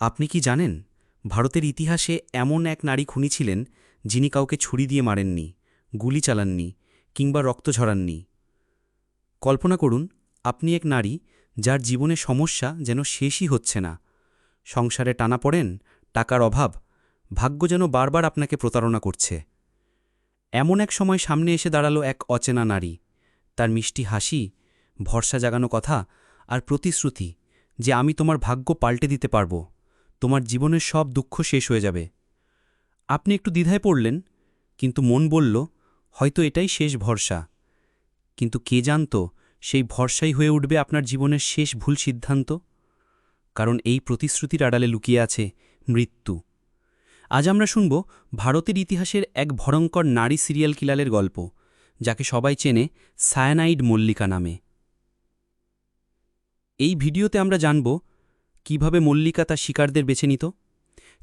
আপনি কি জানেন, ভারতের ইতিহাসে এমন এক নারী খুনি ছিলেন যিনি কাউকে ছুরি দিয়ে মারেননি, গুলি চালাননি কিংবা রক্ত ঝরাননি? কল্পনা করুন, আপনি এক নারী যার জীবনে সমস্যা যেন শেষই হচ্ছে না। সংসারে টানা পড়েন, টাকার অভাব, ভাগ্য যেন বারবার আপনাকে প্রতারণা করছে। এমন এক সময় সামনে এসে দাঁড়াল এক অচেনা নারী। তার মিষ্টি হাসি, ভরসা জাগানো কথা আর প্রতিশ্রুতি যে আমি তোমার ভাগ্য পাল্টে দিতে পারব। তোমার জীবনের সব দুঃখ শেষ হয়ে যাবে। আপনি একটু দ্বিধায় পড়লেন, কিন্তু মন বলল, হয়তো এটাই শেষ ভরসা। কিন্তু কে জানত, সেই ভরসাই হয়ে উঠবে আপনার জীবনের শেষ ভুল সিদ্ধান্ত? কারণ এই প্রতিশ্রুতির আড়ালে লুকিয়ে আছে মৃত্যু। আজ আমরা শুনব ভারতের ইতিহাসের এক ভয়ঙ্কর নারী সিরিয়াল কিলালের গল্প, যাকে সবাই চেনে সায়ানাইড মল্লিকা নামে। এই ভিডিওতে আমরা জানব কীভাবে মল্লিকা তার শিকারদের বেছে নিত?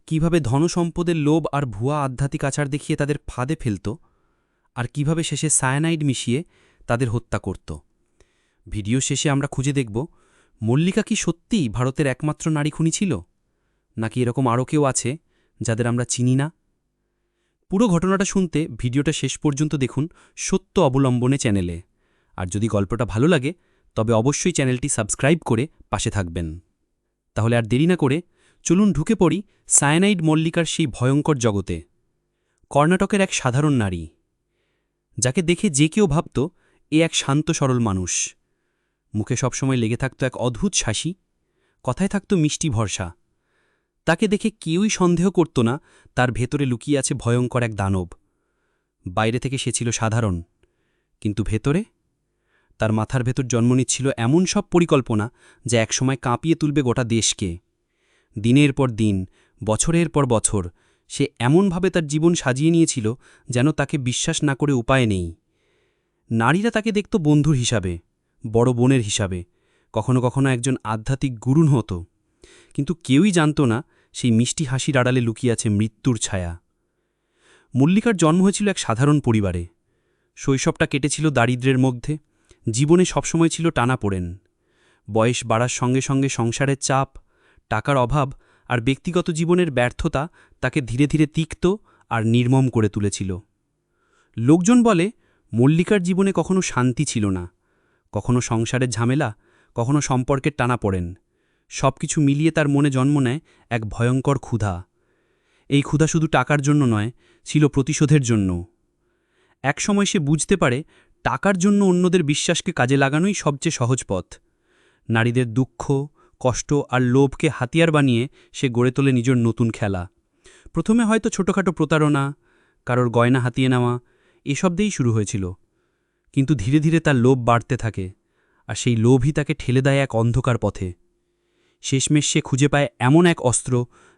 কীভাবে ধনসম্পদের লোভ আর ভুয়া আধ্যাত্মিক আচার দেখিয়ে তাদের ফাঁদে ফেলত? আর কীভাবে শেষে সায়ানাইড মিশিয়ে তাদের হত্যা করত? ভিডিও শেষে আমরা খুঁজে দেখব, মল্লিকা কি সত্যিই ভারতের একমাত্র নারী খুনি ছিল? নাকি এরকম আরও কেউ আছে যাদের আমরা চিনি না? পুরো ঘটনাটা শুনতে ভিডিওটা শেষ পর্যন্ত দেখুন সত্য অবলম্বনে চ্যানেলে। আর যদি গল্পটা ভালো লাগে, তবে অবশ্যই চ্যানেলটি সাবস্ক্রাইব করে পাশে থাকবেন। তাহলে আর দেরি না করে চলুন ঢুকে পড়ি সায়ানাইড মল্লিকার সেই ভয়ঙ্কর জগতে। কর্ণাটকের এক সাধারণ নারী, যাকে দেখে যে কেউ ভাবত এ এক শান্ত সরল মানুষ। মুখে সবসময় লেগে থাকত এক অদ্ভুত শাসি, কথায় থাকত মিষ্টি ভরসা। তাকে দেখে কেউই সন্দেহ করত না, তার ভেতরে লুকিয়ে আছে ভয়ঙ্কর এক দানব। বাইরে থেকে সে ছিল সাধারণ, কিন্তু ভেতরে তার মাথার ভেতর জন্ম নিচ্ছিল এমন সব পরিকল্পনা যা একসময় কাঁপিয়ে তুলবে গোটা দেশকে। দিনের পর দিন, বছরের পর বছর, সে এমনভাবে তার জীবন সাজিয়ে নিয়েছিল যেন তাকে বিশ্বাস না করে উপায় নেই। নারীরা তাকে দেখত বন্ধুর হিসাবে, বড় বোনের হিসাবে, কখনো কখনো একজন আধ্যাত্মিক গুরুন হতো। কিন্তু কেউই জানত না সেই মিষ্টি হাসির আড়ালে লুকিয়ে আছে মৃত্যুর ছায়া। মল্লিকার জন্ম হয়েছিল এক সাধারণ পরিবারে। শৈশবটা কেটেছিল দারিদ্র্যের মধ্যে জীবনে সবসময় ছিল টানা পড়েন। বয়স বাড়ার সঙ্গে সঙ্গে সংসারের চাপ, টাকার অভাব আর ব্যক্তিগত জীবনের ব্যর্থতা তাকে ধীরে ধীরে তিক্ত আর নির্মম করে তুলেছিল। লোকজন বলে, মল্লিকার জীবনে কখনো শান্তি ছিল না, কখনো সংসারের ঝামেলা, কখনো সম্পর্কের টানা পড়েন। সব কিছু মিলিয়ে তার মনে জন্ম নেয় এক ভয়ঙ্কর ক্ষুধা। এই ক্ষুধা শুধু টাকার জন্য নয়, ছিল প্রতিশোধের জন্য। একসময় সে বুঝতে পারে টাকার জন্য অন্যদের বিশ্বাসকে কাজে লাগানোই সবচেয়ে সহজ পথ। নারীদের দুঃখ, কষ্ট আর লোভকে হাতিয়ার বানিয়ে সে গড়ে তোলে নিজের নতুন খেলা। প্রথমে হয়তো ছোটোখাটো প্রতারণা, কারোর গয়না হাতিয়ে নেওয়া, এসব দিয়েই শুরু হয়েছিল। কিন্তু ধীরে ধীরে তার লোভ বাড়তে থাকে আর সেই লোভই তাকে ঠেলে দেয় এক অন্ধকার পথে। শেষমেশ সে খুঁজে পায় এমন এক অস্ত্র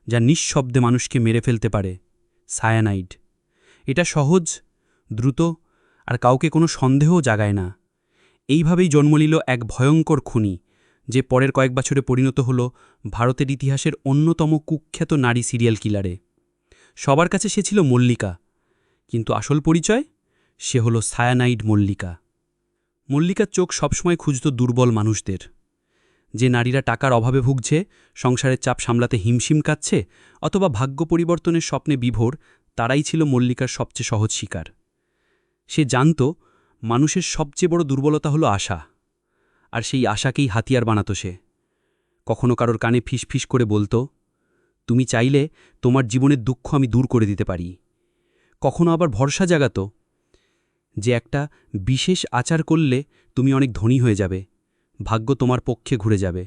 যা নিঃশব্দে মানুষকে মেরে ফেলতে পারে, সায়ানাইড। এটা সহজ, দ্রুত আর কাউকে কোনো সন্দেহও জাগায় না। এইভাবেই জন্ম নিল এক ভয়ঙ্কর খুনি, যে পরের কয়েক বছরে পরিণত হল ভারতের ইতিহাসের অন্যতম কুখ্যাত নারী সিরিয়াল কিলারে। সবার কাছে সে ছিল মল্লিকা, কিন্তু আসল পরিচয়? সে হল সায়ানাইড মল্লিকা। মল্লিকার চোখ সবসময় খুঁজত দুর্বল মানুষদের। যে নারীরা টাকার অভাবে ভুগছে, সংসারের চাপ সামলাতে হিমশিম কাচ্ছে, অথবা ভাগ্য পরিবর্তনের স্বপ্নে বিভোর, তারাই ছিল মল্লিকার সবচেয়ে সহজ শিকার। সে জানত মানুষের সবচেয়ে বড় দুর্বলতা হলো আশা, আর সেই আশাকেই হাতিয়ার বানাত সে। কখনো কারোর কানে ফিস করে বলতো, তুমি চাইলে তোমার জীবনের দুঃখ আমি দূর করে দিতে পারি। কখনো আবার ভরসা জাগাত যে একটা বিশেষ আচার করলে তুমি অনেক ধনী হয়ে যাবে, ভাগ্য তোমার পক্ষে ঘুরে যাবে।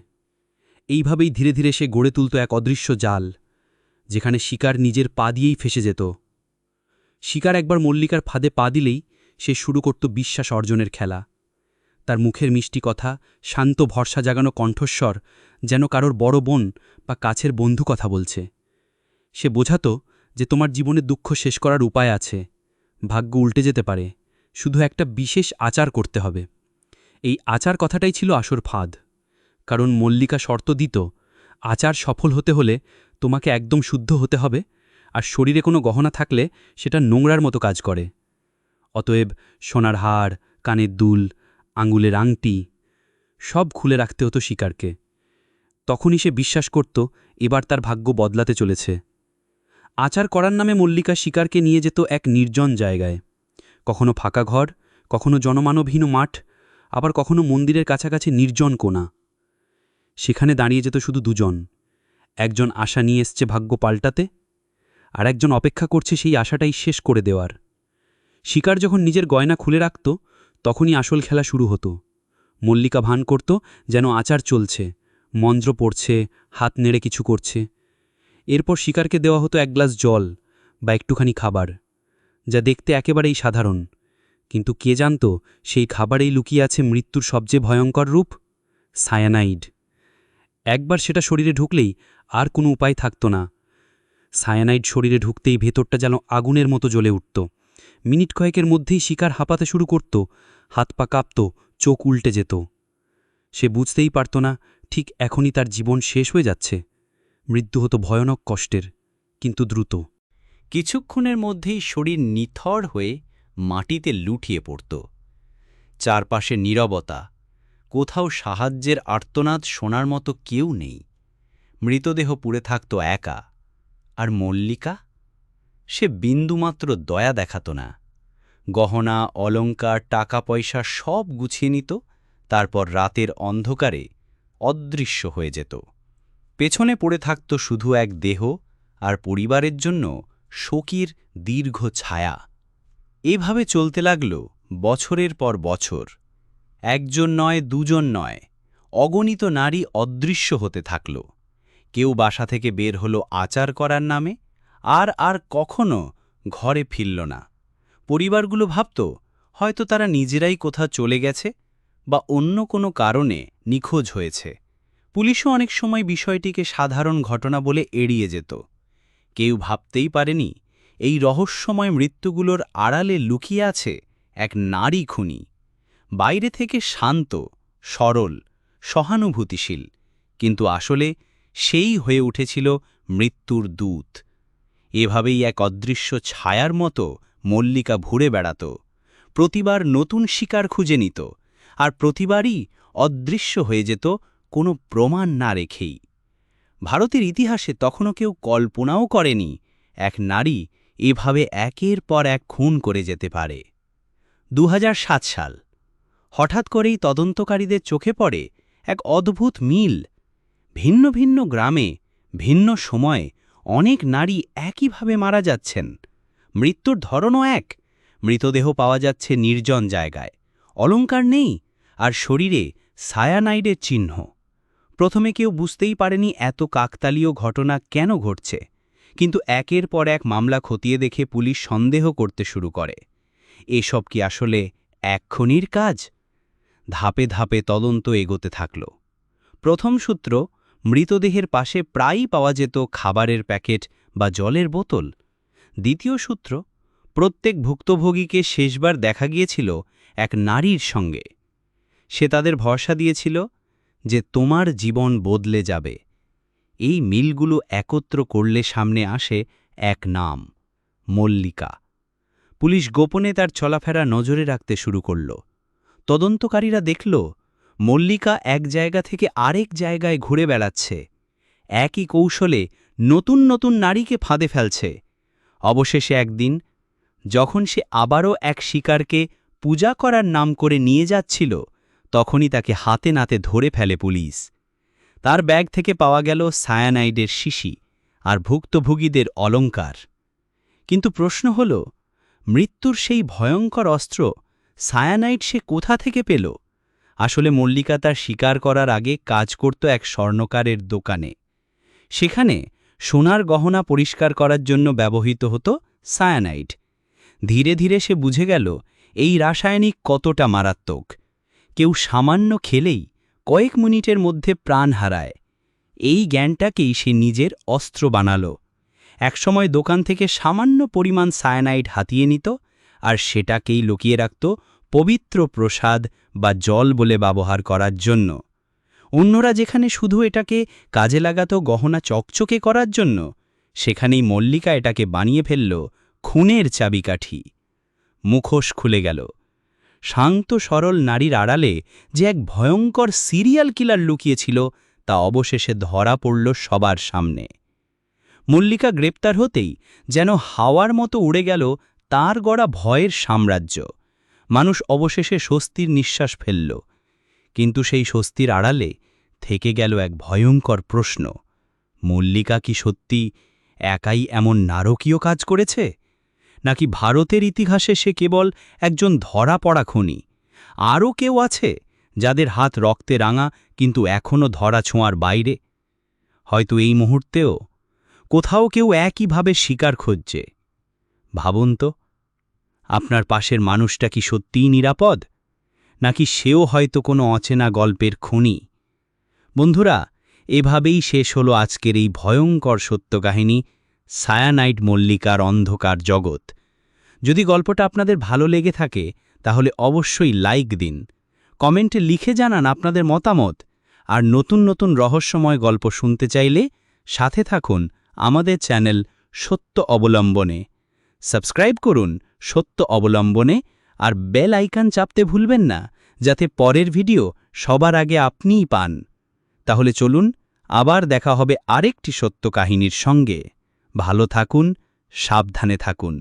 এইভাবেই ধীরে ধীরে সে গড়ে তুলত এক অদৃশ্য জাল, যেখানে শিকার নিজের পা দিয়েই ফেসে যেত। শিকার একবার মল্লিকার ফাঁদে পা দিলেই সে শুরু করত বিশ্বাস অর্জনের খেলা। তার মুখের মিষ্টি কথা, শান্ত ভরসা জাগানো কণ্ঠস্বর যেন কারোর বড় বোন বা কাছের বন্ধু কথা বলছে। সে বোঝাত যে তোমার জীবনে দুঃখ শেষ করার উপায় আছে। ভাগ্য উল্টে যেতে পারে। শুধু একটা বিশেষ আচার করতে হবে। এই আচার কথাটাই ছিল আসর ফাঁদ। কারণ মল্লিকা শর্ত দিত, আচার সফল হতে হলে তোমাকে একদম শুদ্ধ হতে হবে, আর শরীরে কোনো গহনা থাকলে সেটা নোংরার মতো কাজ করে। অতএব সোনার হাড় কানের দুল, আঙুলের আংটি, সব খুলে রাখতে হতো শিকারকে। তখনই সে বিশ্বাস করত, এবার তার ভাগ্য বদলাতে চলেছে। আচার করার নামে মল্লিকা শিকারকে নিয়ে যেত এক নির্জন জায়গায়। কখনো ফাঁকা ঘর, কখনো জনমানবহীন মাঠ, আবার কখনো মন্দিরের কাছাকাছি নির্জন কোণা। সেখানে দাঁড়িয়ে যেত শুধু দুজন। একজন আশা নিয়ে এসছে ভাগ্য পাল্টাতে, আর একজন অপেক্ষা করছে সেই আশাটাই শেষ করে দেওয়ার। শিকার যখন নিজের গয়না খুলে রাখত, তখনই আসল খেলা শুরু হতো। মল্লিকা ভান করত যেন আচার চলছে, মন্ত্র পড়ছে, হাত নেড়ে কিছু করছে। এরপর শিকারকে দেওয়া হতো এক গ্লাস জল বা একটুখানি খাবার, যা দেখতে একেবারেই সাধারণ। কিন্তু কে জানত সেই খাবারেই লুকিয়ে আছে মৃত্যুর সবচেয়ে ভয়ঙ্কর রূপ? সায়ানাইড। একবার সেটা শরীরে ঢুকলেই আর কোনো উপায় থাকত না। সায়ানাইড শরীরে ঢুকতেই ভেতরটা যেন আগুনের মতো জ্বলে উঠত। মিনিট কয়েকের মধ্যেই শিকার হাঁপাতে শুরু করত, হাত পা কাঁপত, চোখ উল্টে যেত। সে বুঝতেই পারত না, ঠিক এখনই তার জীবন শেষ হয়ে যাচ্ছে। মৃত্যু হতো ভয়ানক কষ্টের, কিন্তু দ্রুত। কিছুক্ষণের মধ্যেই শরীর নিথর হয়ে মাটিতে লুটিয়ে পড়ত। চারপাশে নীরবতা, কোথাও সাহায্যের আর্তনাদ শোনার মতো কেউ নেই। মৃতদেহ পুড়ে থাকত একা, আর মল্লিকা? সে বিন্দুমাত্র দয়া দেখাত না। গহনা অলঙ্কার টাকা পয়সা সব গুছিয়ে নিত, তারপর রাতের অন্ধকারে অদৃশ্য হয়ে যেত। পেছনে পড়ে থাকত শুধু এক দেহ আর পরিবারের জন্য শোকির দীর্ঘ ছায়া। এভাবে চলতে লাগল বছরের পর বছর। একজন নয়, দুজন নয়, অগণিত নারী অদৃশ্য হতে থাকল। কেউ বাসা থেকে বের হলো আচার করার নামে আর আর কখনো ঘরে ফিরল না। পরিবারগুলো ভাবত, হয়তো তারা নিজেরাই কোথা চলে গেছে বা অন্য কোনো কারণে নিখোঁজ হয়েছে। পুলিশও অনেক সময় বিষয়টিকে সাধারণ ঘটনা বলে এড়িয়ে যেত। কেউ ভাবতেই পারেনি, এই রহস্যময় মৃত্যুগুলোর আড়ালে লুকিয়ে আছে এক নারী খুনি। বাইরে থেকে শান্ত, সরল, সহানুভূতিশীল, কিন্তু আসলে সেই হয়ে উঠেছিল মৃত্যুর দূত। এভাবেই এক অদৃশ্য ছায়ার মতো মল্লিকা ঘুরে বেড়াত। প্রতিবার নতুন শিকার খুঁজে নিত, আর প্রতিবারই অদৃশ্য হয়ে যেত কোনো প্রমাণ না রেখেই। ভারতের ইতিহাসে তখনও কেউ কল্পনাও করেনি এক নারী এভাবে একের পর এক খুন করে যেতে পারে। দু হাজার সাত সাল, হঠাৎ করেই তদন্তকারীদের চোখে পড়ে এক অদ্ভুত মিল। ভিন্ন ভিন্ন গ্রামে, ভিন্ন সময়ে অনেক নারী একইভাবে মারা যাচ্ছেন। মৃত্যুর ধরনও এক। মৃতদেহ পাওয়া যাচ্ছে নির্জন জায়গায়। অলঙ্কার নেই আর শরীরে সায়ানাইডের চিহ্ন। প্রথমে কেউ বুঝতেই পারেনি এত কাকতালীয় ঘটনা কেন ঘটছে। কিন্তু একের পর এক মামলা খতিয়ে দেখে পুলিশ সন্দেহ করতে শুরু করে। এসব কি আসলে এক্ষণির কাজ? ধাপে ধাপে তদন্ত এগোতে থাকল। প্রথম সূত্র মৃতদেহের পাশে প্রায়ই পাওয়া যেত খাবারের প্যাকেট বা জলের বোতল। দ্বিতীয় সূত্র, প্রত্যেক ভুক্তভোগীকে শেষবার দেখা গিয়েছিল এক নারীর সঙ্গে। সে তাদের ভরসা দিয়েছিল যে তোমার জীবন বদলে যাবে। এই মিলগুলো একত্র করলে সামনে আসে এক নাম, মল্লিকা। পুলিশ গোপনে তার চলাফেরা নজরে রাখতে শুরু করল। তদন্তকারীরা দেখল মল্লিকা এক জায়গা থেকে আরেক জায়গায় ঘুরে বেড়াচ্ছে। একই কৌশলে নতুন নতুন নারীকে ফাঁদে ফেলছে। অবশেষে একদিন, যখন সে আবারও এক শিকারকে পূজা করার নাম করে নিয়ে যাচ্ছিল, তখনই তাকে হাতে নাতে ধরে ফেলে পুলিশ। তার ব্যাগ থেকে পাওয়া গেল সায়ানাইডের শিশি আর ভুক্তভোগীদের অলঙ্কার কিন্তু প্রশ্ন হল, মৃত্যুর সেই ভয়ঙ্কর অস্ত্র সায়ানাইড সে কোথা থেকে পেল? আসলে মল্লিকা তার শিকার করার আগে কাজ করত এক স্বর্ণকারের দোকানে। সেখানে সোনার গহনা পরিষ্কার করার জন্য ব্যবহৃত হতো সায়ানাইড। ধীরে ধীরে সে বুঝে গেল, এই রাসায়নিক কতটা মারাত্মক। কেউ সামান্য খেলেই কয়েক মিনিটের মধ্যে প্রাণ হারায়। এই জ্ঞানটাকেই সে নিজের অস্ত্র বানাল। একসময় দোকান থেকে সামান্য পরিমাণ সায়ানাইড হাতিয়ে নিত আর সেটাকেই লুকিয়ে রাখত পবিত্র প্রসাদ বা জল বলে ব্যবহার করার জন্য। অন্যরা যেখানে শুধু এটাকে কাজে লাগাত গহনা চকচকে করার জন্য, সেখানেই মল্লিকা এটাকে বানিয়ে ফেলল খুনের চাবিকাঠি। মুখোশ খুলে গেল। শান্ত সরল নারীর আড়ালে যে এক ভয়ঙ্কর সিরিয়াল কিলার লুকিয়েছিল, তা অবশেষে ধরা পড়ল সবার সামনে। মল্লিকা গ্রেপ্তার হতেই যেন হাওয়ার মতো উড়ে গেল তার গড়া ভয়ের সাম্রাজ্য। মানুষ অবশেষে স্বস্তির নিঃশ্বাস ফেলল। কিন্তু সেই স্বস্তির আড়ালে থেকে গেল এক ভয়ঙ্কর প্রশ্ন। মল্লিকা কি সত্যি একাই এমন নারকীয় কাজ করেছে? নাকি ভারতের ইতিহাসে সে কেবল একজন ধরা পড়া খুনি? আরও কেউ আছে যাদের হাত রক্তে রাঙা কিন্তু এখনও ধরা ছোঁয়ার বাইরে? হয়তো এই মুহূর্তেও কোথাও কেউ একইভাবে শিকার খুঁজছে। ভাবুন তো আপনার পাশের মানুষটা কি সত্যিই নিরাপদ? নাকি সেও হয়তো কোনো অচেনা গল্পের খুনি? বন্ধুরা, এভাবেই শেষ হলো আজকের এই ভয়ঙ্কর সত্য কাহিনী সায়ানাইট মল্লিকার অন্ধকার জগৎ। যদি গল্পটা আপনাদের ভালো লেগে থাকে, তাহলে অবশ্যই লাইক দিন। কমেন্টে লিখে জানান আপনাদের মতামত। আর নতুন নতুন রহস্যময় গল্প শুনতে চাইলে সাথে থাকুন আমাদের চ্যানেল সত্য অবলম্বনে। সাবস্ক্রাইব করুন সত্য অবলম্বনে আর বেল আইকান চাপতে ভুলবেন না, যাতে পরের ভিডিও সবার আগে আপনিই পান। তাহলে চলুন, আবার দেখা হবে আরেকটি সত্য কাহিনীর সঙ্গে। ভালো থাকুন, সাবধানে থাকুন।